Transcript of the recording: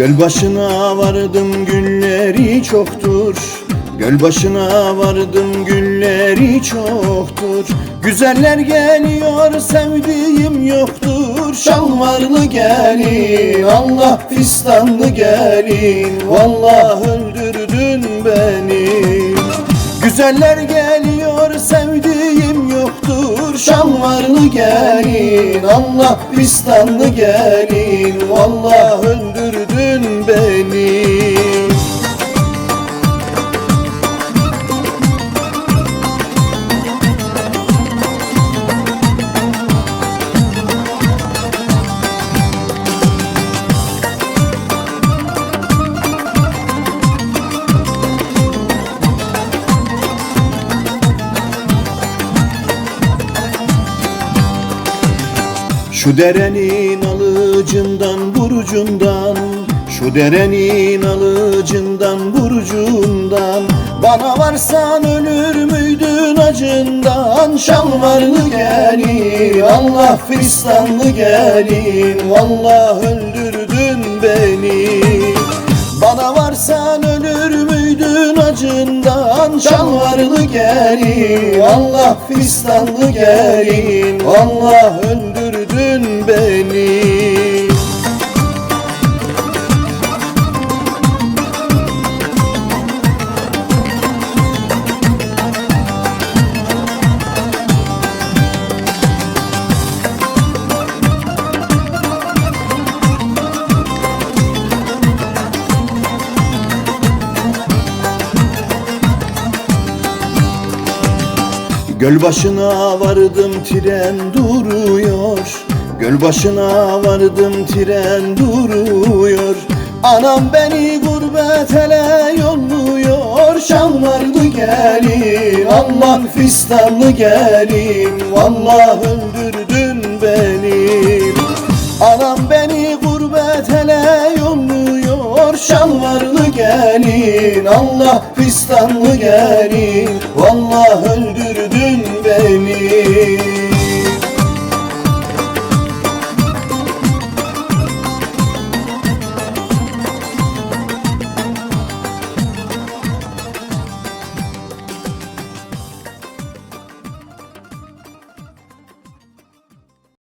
Göl başına vardım gülleri çoktur. Göl başına vardım gülleri çoktur. Güzeller geliyor sevdiğim yoktur. Şalvarlı gelin Allah fistanlı gelin. Vallahi öldürdün beni. Güzeller geliyor sevdiğim yoktur. Şalvarlı gelin Allah fistanlı gelin. Vallahi öldürdün beni. Şu derenin alıcından burcundan Şu derenin alıcından burcundan Bana varsan ölür müydün acından? Şalvarlı gelin Allah fistanlı gelin Vallahi öldürdün beni. Bana varsan ölür müydün acından? Şalvarlı gelin Allah fistanlı gelin Allah öldürdün beni Göl başına vardım tren duruyor. Göl başına vardım tren duruyor. Anam beni gurbet ele yolluyor. Şalvarlı gelin Allah fistanlı gelin. Vallahi öldürdün beni gelin Allah fistanlı gelin. Vallahi öldürdün beni